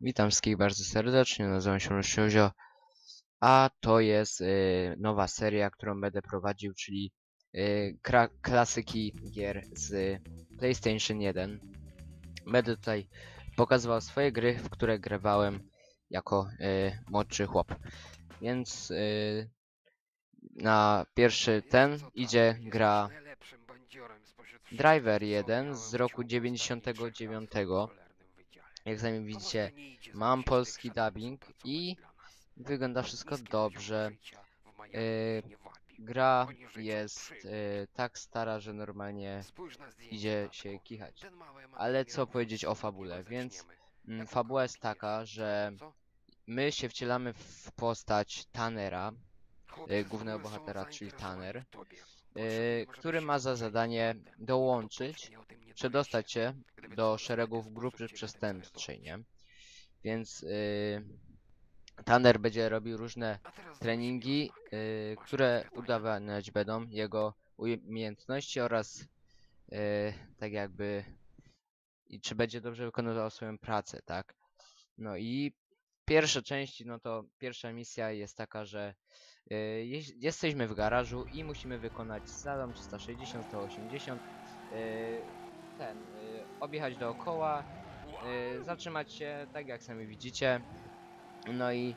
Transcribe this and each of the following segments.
Witam wszystkich bardzo serdecznie, nazywam się Rozsiązio, a to jest y, nowa seria, którą będę prowadził, czyli y, klasyki gier z PlayStation 1. Będę tutaj pokazywał swoje gry, w które grywałem jako y, młodszy chłop. Więc y, na pierwszy ten idzie gra Driver 1 z roku 99. Jak sami widzicie, mam polski dubbing i wygląda wszystko dobrze. Yy, gra jest yy, tak stara, że normalnie idzie się kichać. Ale co powiedzieć o fabule? Więc mm, fabuła jest taka, że my się wcielamy w postać Tannera, yy, głównego bohatera, czyli Tanner, yy, który ma za zadanie dołączyć, przedostać się do szeregów grupy przestępczej, nie? Więc yy, Tanner będzie robił różne treningi, yy, które udowadniać będą jego umiejętności oraz yy, tak jakby i czy będzie dobrze wykonywał swoją pracę, tak? No i pierwsze części, no to pierwsza misja jest taka, że jeś- jesteśmy w garażu i musimy wykonać slalom 360, 180, yy, ten, yy, objechać dookoła, yy, zatrzymać się, tak jak sami widzicie. No i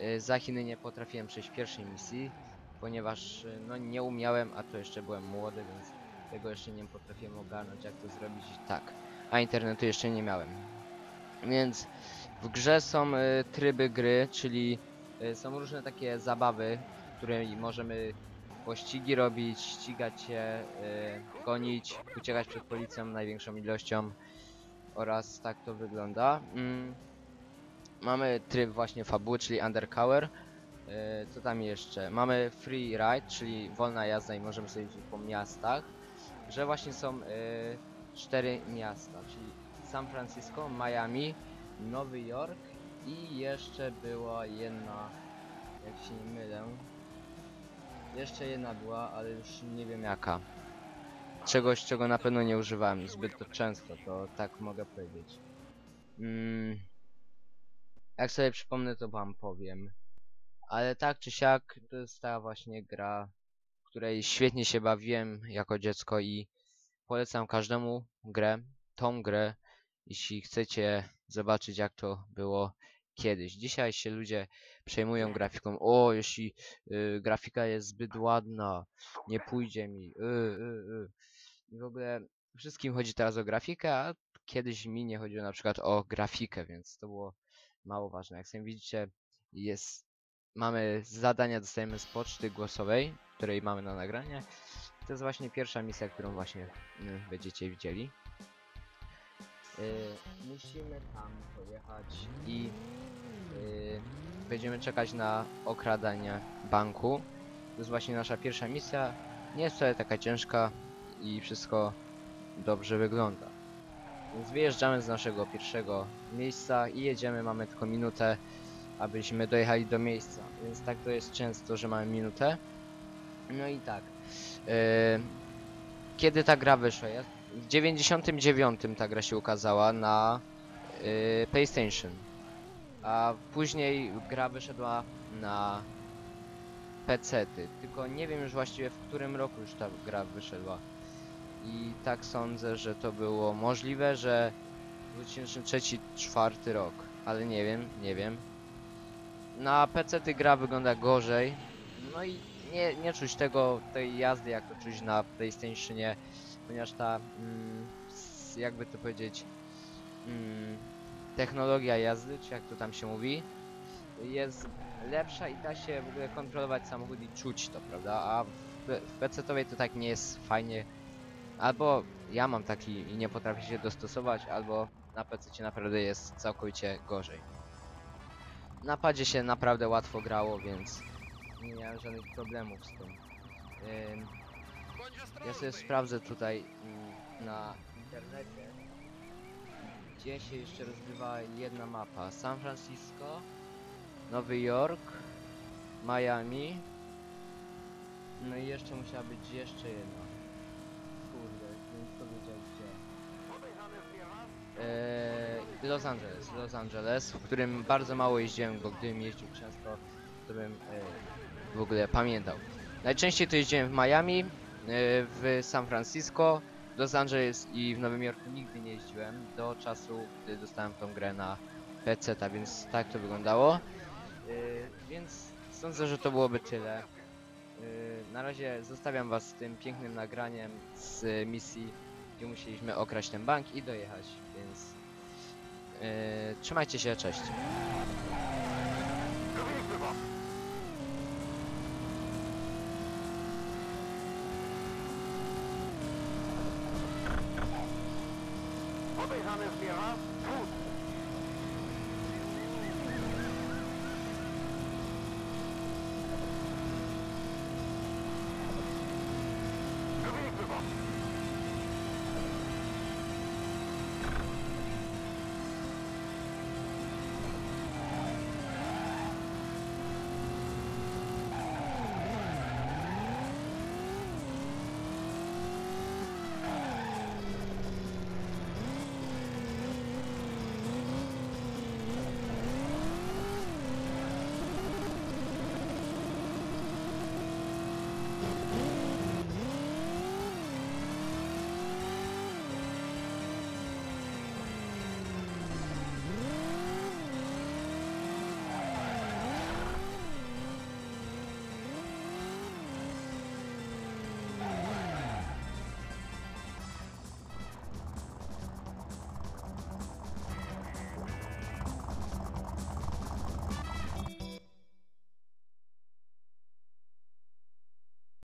yy, za Chiny nie potrafiłem przejść pierwszej misji, ponieważ yy, no nie umiałem, a to jeszcze byłem młody, więc tego jeszcze nie potrafiłem ogarnąć, jak to zrobić tak. A internetu jeszcze nie miałem. Więc w grze są y, tryby gry, czyli y, są różne takie zabawy, które możemy pościgi robić, ścigać się, y, gonić, uciekać przed policją największą ilością oraz tak to wygląda. Mm. Mamy tryb właśnie fabuły, czyli undercover. Y, co tam jeszcze? Mamy free ride, czyli wolna jazda i możemy sobie jeździć po miastach. Że właśnie są y, cztery miasta, czyli San Francisco, Miami, Nowy Jork i jeszcze była jedna, jak się nie mylę, jeszcze jedna była, ale już nie wiem jaka. Czegoś, czego na pewno nie używałem zbyt często, to tak mogę powiedzieć. Mm, jak sobie przypomnę, to wam powiem. Ale tak czy siak, to jest ta właśnie gra, w której świetnie się bawiłem jako dziecko i polecam każdemu grę, tą grę, jeśli chcecie zobaczyć jak to było kiedyś. Dzisiaj się ludzie przejmują grafiką. O, jeśli y, grafika jest zbyt ładna, nie pójdzie mi. Y, y, y. I w ogóle wszystkim chodzi teraz o grafikę, a kiedyś mi nie chodziło na przykład o grafikę, więc to było mało ważne. Jak sami widzicie, jest, mamy zadania, dostajemy z poczty głosowej, której mamy na nagranie. To jest właśnie pierwsza misja, którą właśnie y, będziecie widzieli. Y, musimy tam pojechać i y, będziemy czekać na okradanie banku. To jest właśnie nasza pierwsza misja. Nie jest wcale taka ciężka i wszystko dobrze wygląda. Więc wyjeżdżamy z naszego pierwszego miejsca i jedziemy, mamy tylko minutę, abyśmy dojechali do miejsca. Więc tak to jest często, że mamy minutę. No i tak. y, kiedy ta gra wyszła? Ja w 99 ta gra się ukazała na y, PlayStation. A później gra wyszedła na PC-ty. Tylko nie wiem już właściwie w którym roku już ta gra wyszedła. I tak sądzę, że to było możliwe, że 2003-2004 rok. Ale nie wiem, nie wiem. Na PC-ty gra wygląda gorzej. No i nie, nie czuć tego, tej jazdy jak to czuć na PlayStationie ponieważ ta, mm, jakby to powiedzieć, mm, technologia jazdy, czy jak to tam się mówi, jest lepsza i da się w ogóle kontrolować samochód i czuć to, prawda? A w, w PC-towej to tak nie jest fajnie. Albo ja mam taki i nie potrafię się dostosować, albo na PC naprawdę jest całkowicie gorzej. Na padzie się naprawdę łatwo grało, więc nie miałem żadnych problemów z tym. Ym, ja sobie sprawdzę tutaj mm, na internecie, gdzie się jeszcze rozgrywa jedna mapa. San Francisco, Nowy Jork, Miami. No i jeszcze musiała być jeszcze jedna. Kurde, więc to wiedział gdzie. Eee, Los Angeles, Los Angeles, w którym bardzo mało jeździłem, bo gdybym jeździł często, to bym e, w ogóle pamiętał. Najczęściej to jeździłem w Miami, w San Francisco, Los Angeles i w Nowym Jorku nigdy nie jeździłem do czasu, gdy dostałem tą grę na PC, a więc tak to wyglądało. E, więc sądzę, że to byłoby tyle. E, na razie zostawiam was z tym pięknym nagraniem z misji, gdzie musieliśmy okraść ten bank i dojechać, więc e, trzymajcie się, cześć. Alejandro Sierra.